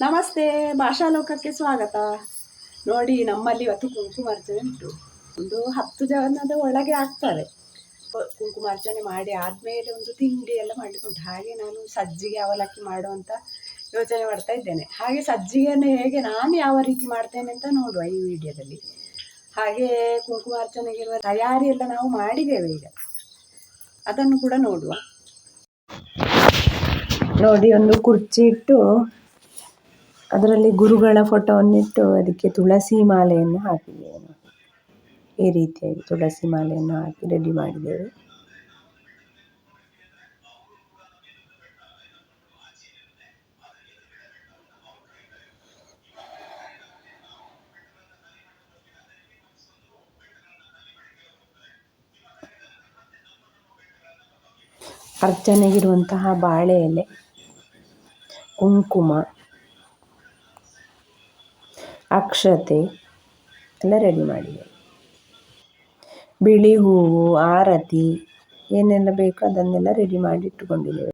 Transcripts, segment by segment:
ನಮಸ್ತೆ ಭಾಷಾ ಲೋಕಕ್ಕೆ ಸ್ವಾಗತ. ನೋಡಿ, ನಮ್ಮಲ್ಲಿ ಇವತ್ತು ಕುಂಕುಮಾರ್ಚನೆ ಉಂಟು. ಒಂದು ಹತ್ತು ಜನದ ಒಳಗೆ ಆಗ್ತಾರೆ. ಕುಂಕುಮಾರ್ಚನೆ ಮಾಡಿ ಆದಮೇಲೆ ಒಂದು ತಿಂಡಿ ಎಲ್ಲ ಮಾಡಲಿಕ್ಕುಂಟು. ಹಾಗೆ ನಾನು ಸಜ್ಜಿಗೆ ಅವಲಕ್ಕಿ ಮಾಡುವಂತ ಯೋಚನೆ ಮಾಡ್ತಾ ಇದ್ದೇನೆ. ಹಾಗೆ ಸಜ್ಜಿಗೆಯನ್ನು ಹೇಗೆ ನಾನು ಯಾವ ರೀತಿ ಮಾಡ್ತೇನೆ ಅಂತ ನೋಡುವ ಈ ವಿಡಿಯೋದಲ್ಲಿ. ಹಾಗೆ ಕುಂಕುಮಾರ್ಚನೆಗಿರುವ ತಯಾರಿ ಎಲ್ಲ ನಾವು ಮಾಡಿದ್ದೇವೆ ಈಗ. ಅದನ್ನು ಕೂಡ ನೋಡುವ. ನೋಡಿ, ಒಂದು ಕುರ್ಚಿ ಇಟ್ಟು ಅದರಲ್ಲಿ ಗುರುಗಳ ಫೋಟೋವನ್ನಿಟ್ಟು ಅದಕ್ಕೆ ತುಳಸಿ ಮಾಲೆಯನ್ನು ಹಾಕಿದ್ದೇವೆ ನಾವು. ಈ ರೀತಿಯಾಗಿ ತುಳಸಿ ಮಾಲೆಯನ್ನು ಹಾಕಿ ರೆಡಿ ಮಾಡಿದ್ದೇವೆ ಅರ್ಚನೆಗಿರುವಂತಹ ಬಾಳೆ ಎಲೆ, ಕುಂಕುಮ ಅಕ್ಷತೆ ಎಲ್ಲ ರೆಡಿ ಮಾಡಿದೆ. ಬಿಳಿ ಹೂವು, ಆರತಿ ಏನೆಲ್ಲ ಬೇಕೋ ಅದನ್ನೆಲ್ಲ ರೆಡಿ ಮಾಡಿ ಇಟ್ಟುಕೊಂಡಿದ್ದೇವೆ.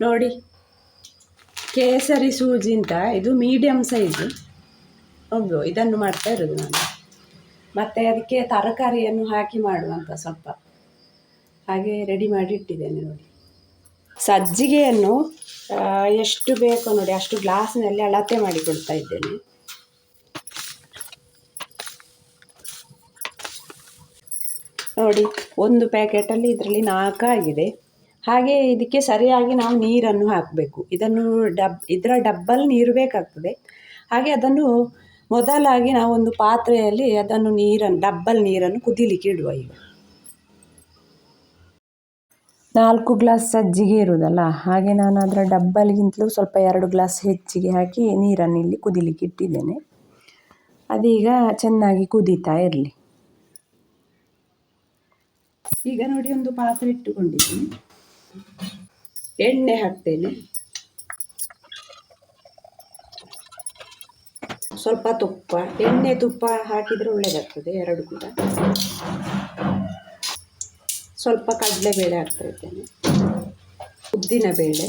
ನೋಡಿ, ಕೇಸರಿ ಸೂಜಿ ಅಂತ, ಇದು ಮೀಡಿಯಮ್ ಸೈಜ್ ಒಂದು ಇದನ್ನು ಮಾಡ್ತಾ ಇರೋದು ನಾನು. ಮತ್ತು ಅದಕ್ಕೆ ತರಕಾರಿಯನ್ನು ಹಾಕಿ ಮಾಡುವಂಥ ಸ್ವಲ್ಪ. ಹಾಗೆ ರೆಡಿ ಮಾಡಿ ಇಟ್ಟಿದ್ದೇನೆ ನೋಡಿ. ಸಜ್ಜಿಗೆಯನ್ನು ಎಷ್ಟು ಬೇಕೋ ನೋಡಿ, ಅಷ್ಟು ಗ್ಲಾಸ್ನಲ್ಲಿ ಅಳತೆ ಮಾಡಿಕೊಳ್ತಾ ಇದ್ದೇನೆ. ನೋಡಿ, ಒಂದು ಪ್ಯಾಕೆಟಲ್ಲಿ ಇದರಲ್ಲಿ ನಾಲ್ಕು ಆಗಿದೆ. ಹಾಗೆ ಇದಕ್ಕೆ ಸರಿಯಾಗಿ ನಾವು ನೀರನ್ನು ಹಾಕಬೇಕು. ಇದನ್ನು ಡಬ್, ಇದರ ಡಬ್ಬಲ್ ನೀರು ಬೇಕಾಗ್ತದೆ. ಹಾಗೆ ಅದನ್ನು ಮೊದಲಾಗಿ ನಾವು ಒಂದು ಪಾತ್ರೆಯಲ್ಲಿ ಅದನ್ನು ನೀರನ್ನು, ಡಬ್ಬಲ್ ನೀರನ್ನು ಕುದಿಲಿಕ್ಕೆ ಇಡುವ ಈಗ. ನಾಲ್ಕು ಗ್ಲಾಸ್ ಸಜ್ಜಿಗೆ ಇರುವುದಲ್ಲ ಹಾಗೆ ನಾನು ಅದರ ಡಬ್ಬಲ್ಗಿಂತಲೂ ಸ್ವಲ್ಪ ಎರಡು ಗ್ಲಾಸ್ ಹೆಚ್ಚಿಗೆ ಹಾಕಿ ನೀರನ್ನು ಇಲ್ಲಿ ಕುದಿಲಿಕ್ಕೆ ಇಟ್ಟಿದ್ದೇನೆ. ಅದೀಗ ಚೆನ್ನಾಗಿ ಕುದೀತಾ ಇರಲಿ. ಈಗ ನೋಡಿ ಒಂದು ಪಾತ್ರೆ ಇಟ್ಟುಕೊಂಡಿದ್ದೀನಿ. ಎಣ್ಣೆ ಹಾಕ್ತೇನೆ. ಸ್ವಲ್ಪ ತುಪ್ಪ, ಎಣ್ಣೆ ತುಪ್ಪ ಹಾಕಿದರೆ ಒಳ್ಳೆಯದಾಗ್ತದೆ ಎರಡು ಕೂಡ. ಸ್ವಲ್ಪ ಕಡಲೆಬೇಳೆ ಹಾಕ್ತಾ ಇದ್ದೇನೆ. ಉದ್ದಿನ ಬೇಳೆ,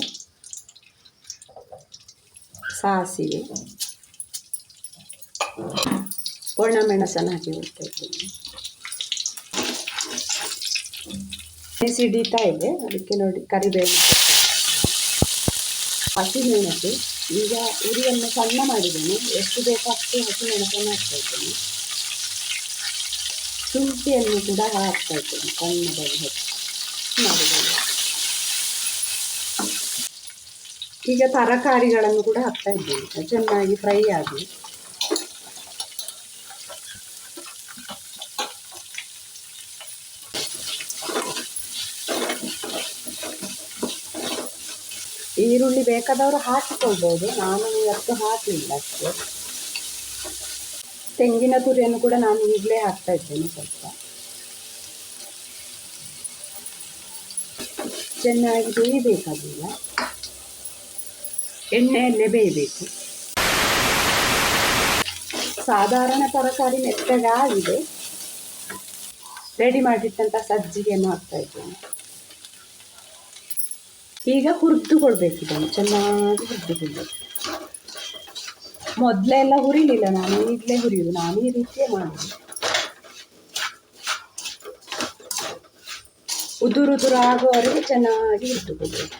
ಸಾಸಿವೆ, ಒಣಮೆಣಸನ್ನು ಹಾಕಿ ಇದ್ದೇನೆ. ಹಿಡಿತಾ ಇದೆ, ಅದಕ್ಕೆ ನೋಡಿ ಕರಿಬೇವು ಹಸಿಮೆಣಸು ಈಗ ಉರಿಯನ್ನು ಸಣ್ಣ ಮಾಡಿದ್ದೇನೆ. ಎಷ್ಟು ಬೇಕಾಗ್ತದೆ ಅಷ್ಟು ಹಸಿಮೆಣಸನ್ನು ಹಾಕ್ತಾ ಇದ್ದೇನೆ. ಶುಂಠಿಯನ್ನು ಕೂಡ ಹಾಕ್ತಾ ಇದ್ದೇನೆ. ಸಣ್ಣದಾಗಿ ಮಾಡಿದ್ದೇನೆ ಈಗ ತರಕಾರಿಗಳನ್ನು ಕೂಡ ಹಾಕ್ತಾ ಇದ್ದೇನೆ ಚೆನ್ನಾಗಿ ಫ್ರೈ ಆಗಿ. ಈರುಳ್ಳಿ ಬೇಕಾದವರು ಹಾಕಿಕೊಳ್ಬೋದು. ನಾನು ಇವತ್ತು ಹಾಕಲಿಲ್ಲ ಅಷ್ಟೇ. ತೆಂಗಿನ ತುರಿಯನ್ನು ಕೂಡ ನಾನು ಈಗಲೇ ಹಾಕ್ತಾ ಇದ್ದೇನೆ ಸ್ವಲ್ಪ. ಚೆನ್ನಾಗಿ ಬೇಯಬೇಕಾಗಿಲ್ಲ. ಎಣ್ಣೆಯಲ್ಲೇ ಬೇಯಬೇಕು. ಸಾಧಾರಣ ತರಕಾರಿ ಮೆತ್ತಗಾಗಿದೆ. ರೆಡಿ ಮಾಡಿಟ್ಟಂಥ ಸಜ್ಜಿಗೆಯನ್ನು ಹಾಕ್ತಾ ಇದ್ದೇನೆ. ಈಗ ಹುರಿದುಕೊಳ್ಬೇಕು ಚೆನ್ನಾಗಿ ಹುರಿದುಕೊಳ್ಬೇಕು. ಮೊದಲೆಲ್ಲ ಹುರಿಲಿಲ್ಲ ನಾನು, ಈಗಲೇ ಹುರಿಯುದು. ನಾನು ಈ ರೀತಿಯೇ ಮಾಡಿದೆ. ಉದುರು ಉದುರು ಆಗುವವರೆಗೆ ಚೆನ್ನಾಗಿ ಹುರಿದುಕೊಳ್ಬೇಕು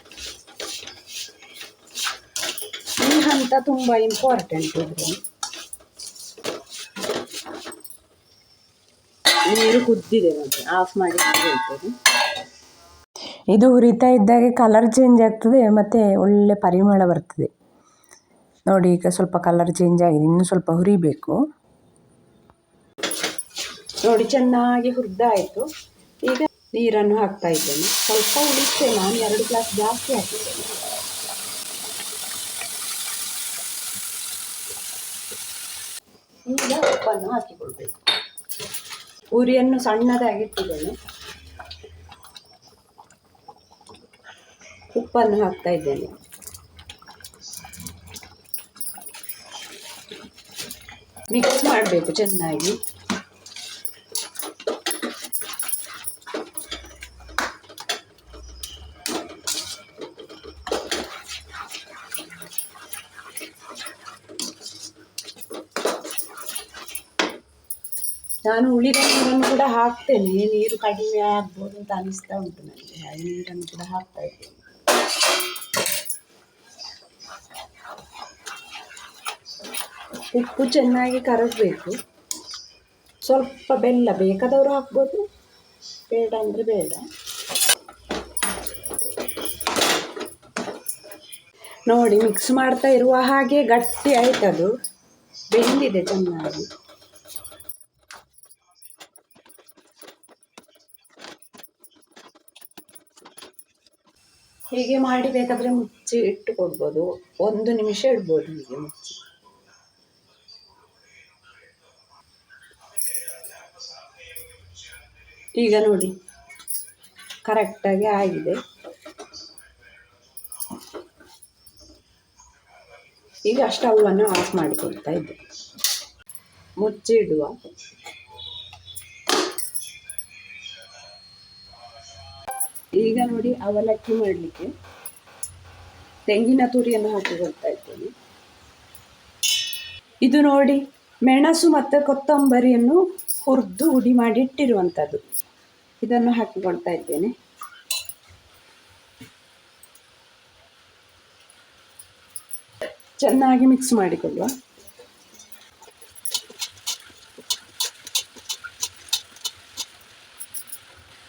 ಈ ಹಂತ ತುಂಬ ಇಂಪಾರ್ಟೆಂಟ್ ಇದ್ರೆ ನೀರು ಕುದ್ದಿದೆ ಮತ್ತೆ, ಆಫ್ ಮಾಡಿ ಹೇಳ್ತೇನೆ ಇದು ಹುರಿತಾ ಇದ್ದಾಗೆ ಕಲರ್ ಚೇಂಜ್ ಆಗ್ತದೆ, ಮತ್ತು ಒಳ್ಳೆ ಪರಿಮಳ ಬರ್ತದೆ. ನೋಡಿ, ಈಗ ಸ್ವಲ್ಪ ಕಲರ್ ಚೇಂಜ್ ಆಗಿದೆ. ಇನ್ನು ಸ್ವಲ್ಪ ಹುರಿಬೇಕು. ನೋಡಿ, ಚೆನ್ನಾಗಿ ಹುರಿದಾಯಿತು. ಈಗ ನೀರನ್ನು ಹಾಕ್ತಾ ಇದ್ದೇನೆ. ಸ್ವಲ್ಪ ಉಳಿಸ್ತೇ ನಾನು ಎರಡು ಗ್ಲಾಸ್ ಜಾಸ್ತಿ ಹಾಕಿದ್ದೇನೆ. ಈಗ ಉಪ್ಪನ್ನು ಹಾಕಿಕೊಳ್ಬೇಕು. ಉರಿಯನ್ನು ಸಣ್ಣದಾಗಿ ಇಟ್ಟಿದ್ದೇನೆ. ಉಪ್ಪನ್ನು ಹಾಕ್ತಾ ಇದ್ದೇನೆ. ಮಿಕ್ಸ್ ಮಾಡಬೇಕು ಚೆನ್ನಾಗಿ. ನಾನು ಉಳಿದ ನೀರನ್ನು ಕೂಡ ಹಾಕ್ತೇನೆ. ನೀರು ಕಡಿಮೆ ಆಗ್ಬೋದು ಅಂತ ಅನಿಸ್ತಾ ಉಂಟು ನನಗೆ. ನೀರನ್ನು ಕೂಡ ಹಾಕ್ತಾ ಇದ್ದೇನೆ. ಉಪ್ಪು ಚೆನ್ನಾಗಿ ಕರಗಬೇಕು. ಸ್ವಲ್ಪ ಬೆಲ್ಲ ಬೇಕಾದವರು ಹಾಕ್ಬೋದು, ಬೇಡ ಅಂದರೆ ಬೇಡ. ನೋಡಿ ಮಿಕ್ಸ್ ಮಾಡ್ತಾ ಇರುವ ಹಾಗೆ ಗಟ್ಟಿ ಆಯ್ತದು ಬೆಂದಿದೆ ಚೆನ್ನಾಗಿ. ಹೀಗೆ ಮಾಡಿ ಬೇಕಾದರೆ ಮುಚ್ಚಿ ಇಟ್ಟುಕೊಡ್ಬೋದು ಒಂದು ನಿಮಿಷ ಇಡ್ಬೋದು ಹೀಗೆ ಮುಚ್ಚಿ. ಈಗ ನೋಡಿ ಕರೆಕ್ಟಾಗಿ ಆಗಿದೆ. ಈಗ ಸ್ಟವನ್ನು ಆಫ್ ಮಾಡಿಕೊಳ್ತಾ ಇದ್ದೆ. ಮುಚ್ಚಿಡುವ. ಈಗ ನೋಡಿ ಅವಲಕ್ಕಿ ಮಾಡಲಿಕ್ಕೆ ತೆಂಗಿನ ತುರಿಯನ್ನು ಹಾಕಿಕೊಳ್ತಾ ಇದ್ದೇನೆ. ಇದು ನೋಡಿ ಮೆಣಸು ಮತ್ತು ಕೊತ್ತಂಬರಿಯನ್ನು ಹುರಿದು ಹುಡಿ ಮಾಡಿ ಇಟ್ಟಿರುವಂಥದ್ದು ಇದನ್ನು ಹಾಕಿಕೊಳ್ತಾ ಇದ್ದೇನೆ. ಚೆನ್ನಾಗಿ ಮಿಕ್ಸ್ ಮಾಡಿಕೊಳ್ಳುವ.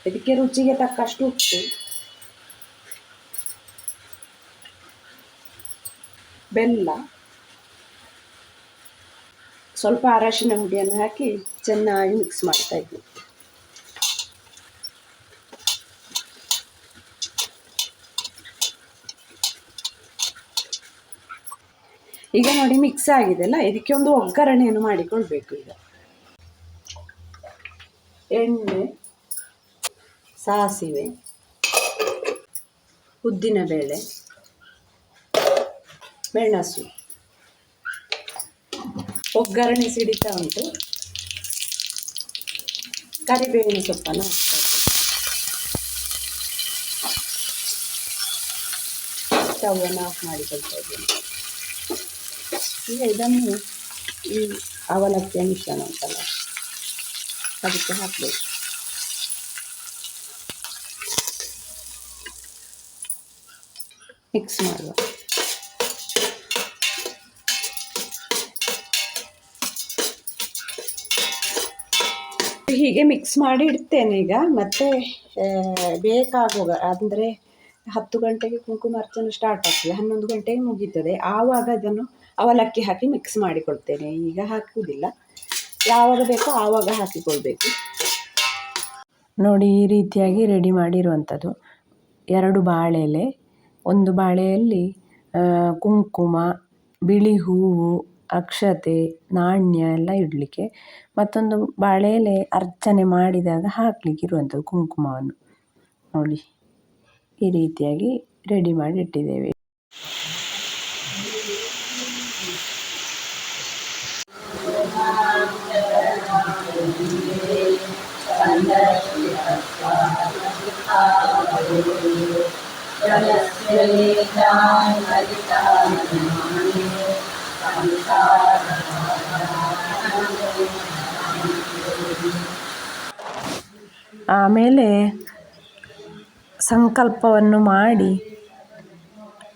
ಇದಕ್ಕೆ ರುಚಿಗೆ ತಕ್ಕಷ್ಟು ಉಪ್ಪು. ಬೆಲ್ಲ. ಸ್ವಲ್ಪ ಅರಶಿನ ಹುಡಿಯನ್ನು ಹಾಕಿ ಚೆನ್ನಾಗಿ ಮಿಕ್ಸ್ ಮಾಡ್ತಾ ಇದ್ವಿ. ಈಗ ನೋಡಿ ಮಿಕ್ಸ್ ಆಗಿದೆ ಅಲ್ಲ? ಇದಕ್ಕೆ ಒಂದು ಒಗ್ಗರಣೆಯನ್ನು ಮಾಡಿಕೊಳ್ಬೇಕು ಈಗ. ಎಣ್ಣೆ, ಸಾಸಿವೆ, ಉದ್ದಿನಬೇಳೆ ಮೆಣಸು ಒಗ್ಗರಣೆ ಸಿಡಿತಾ ಉಂಟು. ಕರಿಬೇವಿನ ಸೊಪ್ಪನ್ನು ಹಾಕ್ತಾ ಸ್ಟವನ್ನು ಆಫ್ ಮಾಡಿಕೊಳ್ತಾ ಇದ್ದೀನಿ. ಈಗ ಇದನ್ನು ಈ ಅವಲಕ್ಕಿಯ ಮಿಶ್ರಣ ಉಂಟಲ್ಲ, ಅದಕ್ಕೆ ಹಾಕಬೇಕು. ಮಿಕ್ಸ್ ಮಾಡುವ. ಹೀಗೆ ಮಿಕ್ಸ್ ಮಾಡಿ ಇಡ್ತೇನೆ ಈಗ. ಮತ್ತೆ ಬೇಕಾಗುವಾಗ ಅಂದರೆ ಹತ್ತು ಗಂಟೆಗೆ ಕುಂಕುಮ ಅರ್ಚನೆ ಸ್ಟಾರ್ಟ್ ಆಗ್ತದೆ. ಹನ್ನೊಂದು ಗಂಟೆಗೆ ಮುಗೀತದೆ. ಆವಾಗ ಅದನ್ನು ಅವಲಕ್ಕಿ ಹಾಕಿ ಮಿಕ್ಸ್ ಮಾಡಿಕೊಳ್ತೇನೆ. ಈಗ ಹಾಕುವುದಿಲ್ಲ. ಯಾವಾಗ ಬೇಕೋ ಆವಾಗ ಹಾಕಿಕೊಳ್ಬೇಕು. ನೋಡಿ, ಈ ರೀತಿಯಾಗಿ ರೆಡಿ ಮಾಡಿರುವಂಥದ್ದು. ಎರಡು ಬಾಳೆಲೆ. ಒಂದು ಬಾಳೆಯಲ್ಲಿ ಕುಂಕುಮ, ಬಿಳಿ ಹೂವು ಅಕ್ಷತೆ, ನಾಣ್ಯ ಎಲ್ಲ ಇಡಲಿಕ್ಕೆ. ಮತ್ತೊಂದು ಬಾಳೆ ಎಲೆ ಅರ್ಚನೆ ಮಾಡಿದಾಗ ಹಾಕಲಿಕ್ಕೆ ಇರುವಂಥದ್ದು ಕುಂಕುಮವನ್ನು. ನೋಡಿ, ಈ ರೀತಿಯಾಗಿ ರೆಡಿ ಮಾಡಿ ಇಟ್ಟಿದ್ದೇವೆ. ಆಮೇಲೆ ಸಂಕಲ್ಪವನ್ನು ಮಾಡಿ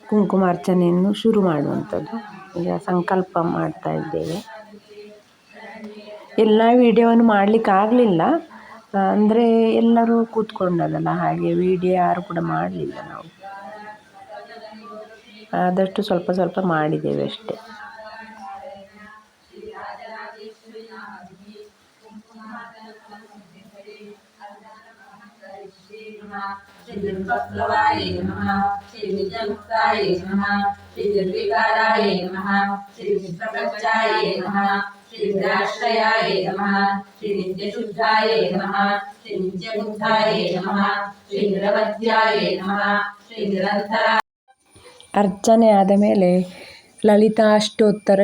ಕುಂಕುಮಾರ್ಚನೆಯನ್ನು ಶುರು ಮಾಡುವಂಥದ್ದು. ಈಗ ಸಂಕಲ್ಪ ಮಾಡ್ತಾ ಇದ್ದೇವೆ. ಎಲ್ಲ ವೀಡಿಯೋವನ್ನು ಮಾಡಲಿಕ್ಕಾಗಲಿಲ್ಲ ಅಂದರೆ ಎಲ್ಲರೂ ಕೂತ್ಕೊಂಡದಲ್ಲ, ಹಾಗೆ ವೀಡಿಯೋ ಯಾರು ಕೂಡ ಮಾಡಲಿಲ್ಲ ನಾವು. ಆದಷ್ಟು ಸ್ವಲ್ಪ ಸ್ವಲ್ಪ ಮಾಡಿದ್ದೇವೆ ಅಷ್ಟೇ. अर्चने श्री दुर्भक्तवाय नमः श्री विजयमुक्ताय नमः श्री ಅರ್ಚನೆ ಆದ ಮೇಲೆ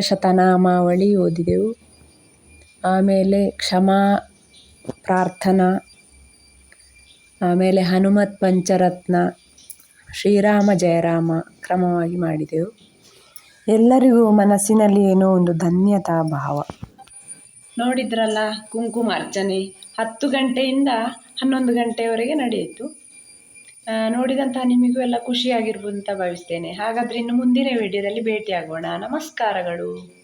ಶತನಾಮಾವಳಿ ಓದಿದೆವು ಆಮೇಲೆ ಕ್ಷಮಾ ಪ್ರಾರ್ಥನಾ ಆಮೇಲೆ ಹನುಮತ್ ಪಂಚರತ್ನ, ಶ್ರೀರಾಮ ಜಯರಾಮ ಕ್ರಮವಾಗಿ ಮಾಡಿದೆವು. ಎಲ್ಲರಿಗೂ ಮನಸ್ಸಿನಲ್ಲಿ ಏನೋ ಒಂದು ಧನ್ಯತಾ ಭಾವ. ನೋಡಿದ್ರಲ್ಲ, ಕುಂಕುಮ ಅರ್ಚನೆ ಹತ್ತು ಗಂಟೆಯಿಂದ ಹನ್ನೊಂದು ಗಂಟೆಯವರೆಗೆ ನಡೆಯಿತು. ನೋಡಿದಂತಹ ನಿಮಗೂ ಎಲ್ಲ ಖುಷಿಯಾಗಿರ್ಬೋದು ಅಂತ ಭಾವಿಸ್ತೇನೆ. ಹಾಗಾದರೆ ಇನ್ನು ಮುಂದಿನ ವಿಡಿಯೋದಲ್ಲಿ ಭೇಟಿಯಾಗೋಣ. ನಮಸ್ಕಾರಗಳು.